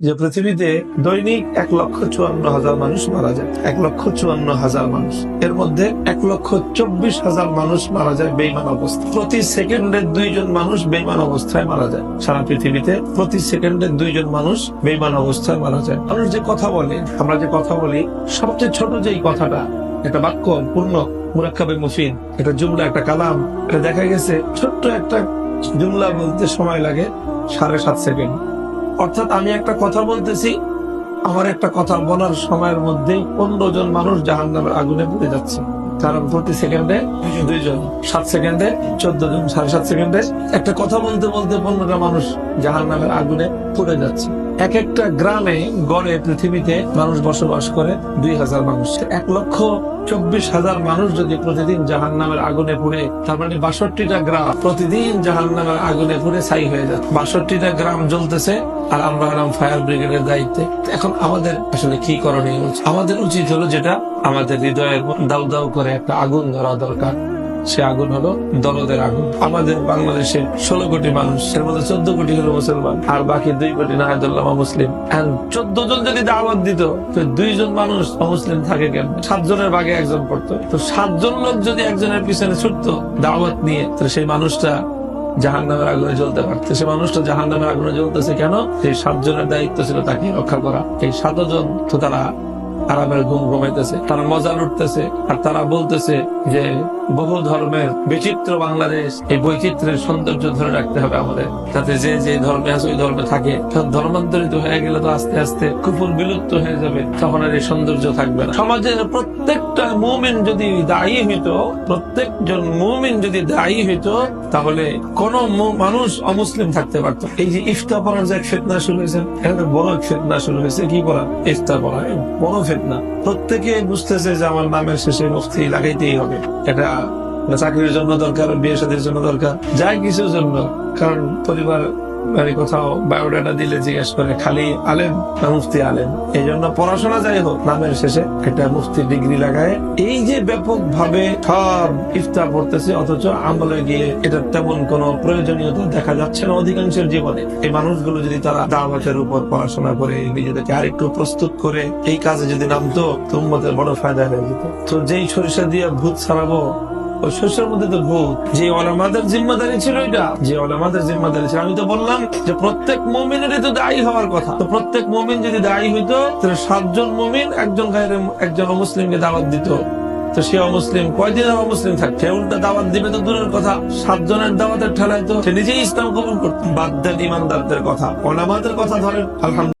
যে পৃথিবীতে দৈনিক এক লক্ষ চুয়ান্ন হাজার মানুষ মারা যায়। এক লক্ষ চুয়ান্ন হাজার মানুষ। এর মধ্যে এক লক্ষ চব্বিশ হাজার মানুষ মারা যায় বেইমান অবস্থা প্রতি সেকেন্ডে দুইজন মানুষ বেইমান অবস্থায় মারা যায়। সারা পৃথিবীতে প্রতি সেকেন্ডে দুইজন মানুষ বেইমান অবস্থায় মারা যায়। মানুষ যে কথা বলে, আমরা যে কথা বলি, সবচেয়ে ছোট যেই কথাটা একটা বাক্য পূর্ণ, মুরাক্কাবে মুফিন একটা জুমলা, একটা কালাম, এটা দেখা গেছে ছোট্ট একটা জুমলা বলতে সময় লাগে সাড়ে সাত সেকেন্ড। অর্থাৎ আমি একটা কথা বলতেছি আমার একটা কথা বলার সময়ের মধ্যে পনেরো জন মানুষ জাহান্নামের আগুনে পড়ে যাচ্ছে। কারণ প্রতি সেকেন্ডে দুইজন সাত সেকেন্ডে চোদ্দ জন সাড়ে সাত সেকেন্ডে। একটা কথা বলতে বলতে পনেরোটা মানুষ জাহান নামের আগুনে পড়ে যাচ্ছে। এক একটা গ্রামে গড়ে পৃথিবীতে মানুষ বসবাস করে দুই হাজার মানুষ। এক লক্ষ চব্বিশ হাজার মানুষ যদি প্রতিদিন জাহান নামের আগুনে পুড়ে, তার মানে বাষট্টিটা গ্রাম প্রতিদিন জাহান নামের আগুনে পুড়ে ছাই হয়ে যায়। বাষট্টিটা গ্রাম জ্বলতেছে আর আমরা হলাম ফায়ার ব্রিগেডের দায়িত্বে। এখন আমাদের আসলে কি করণীয়? আমাদের উচিত হলো যেটা আমাদের হৃদয়ের দাউ দাউ করে একটা আগুন ধরা দরকার। সে আগুন হলো দরদের আগুন। আমাদের বাংলাদেশে ষোলো কোটি মানুষ, এর মধ্যে চোদ্দ কোটি হলো মুসলমান, আর বাকি দুই কোটি নাহাদুল্লাহ মুসলিম। চোদ্দ জন যদি দাওয়াত দিত, তো দুইজন মানুষ অমুসলিম থাকে কেন? সাতজনের ভাগে একজন পড়তো। তো সাতজন লোক যদি একজনের পিছনে ছুটতো দাওয়াত নিয়ে, তো সেই মানুষটা জাহান নামের আগুনে জ্বলতে পারতো। সে মানুষটা জাহান নামের আগুনে জ্বলতেছে কেন? সেই সাতজনের দায়িত্ব ছিল তাকে রক্ষা করা। এই সাতজন তো তারা আরামের ঘুম ঘুমাইতেছে, তারা মজা লুটতেছে, আর তারা বলতেছে যে বহু ধর্মের বিচিত্র বাংলাদেশ, এই বৈচিত্র্যের সৌন্দর্য ধরে রাখতে হবে আমাদের, যাতে যে যে ধর্মে আছে, ওই ধর্মে থাকে। ধর্মান্তরিত হয়ে গেলে তো আস্তে আস্তে কুকুর বিলুপ্ত হয়ে যাবে, তখন আর এই সৌন্দর্য থাকবে না। সমাজের প্রত্যেকটা মুমিন যদি দায়ী হইতো, প্রত্যেকজন মুমিন যদি দায়ী হইতো, তাহলে কোন মানুষ অমুসলিম থাকতে পারতো। এই যে ইফতা পড়ার যে এক ফেতনা শুরু হয়েছে, এখানে বড় এক ফেতনা শুরু হয়েছে, কি পড়া? ইফতা পড়া। বড় ফেতনা প্রত্যেকে বুঝতেছে যে আমার নামের শেষে মুফতি লাগাইতেই হবে। এটা চাকরির জন্য দরকার বিয়ে সাথীর জন্য দরকার, যাই কিছুর জন্য। কারণ পরিবার কোথাও বায়োডাটা দিলে জিজ্ঞেস করে, খালি আলেম না মুফতি আলেম? এই জন্য পড়াশোনা যাই হোক, নামের শেষে একটা মুফতি ডিগ্রি লাগায়। এই যে ব্যাপক ভাবে সব ইফতার পড়তেছে, অথচ আমলে গিয়ে এটা তেমন কোন প্রয়োজনীয়তা দেখা যাচ্ছে না অধিকাংশের জীবনে। এই মানুষগুলো যদি তারা দাওয়াতের উপর পড়াশোনা করে, নিজেদেরকে আরেকটু প্রস্তুত করে, এই কাজে যদি নামতো তোমাদের বড় ফায়দা হয়ে যেত। তো যেই সরিষা দিয়ে ভূত ছাড়াবো সাতজন মমিন একজন একজন মুসলিমকে দাওয়াত দিত। তো সে অমুসলিম কয়দিন অমুসলিম থাকছে উল্টা দাওয়াত দিবে তো দূরের কথা। সাতজনের দাওয়াতের ঠেলায় তো সে নিজেই ইসলাম কবুল করতো। বাদ দেন ইমানদারদের কথা, ওলামাদের কথা ধরেন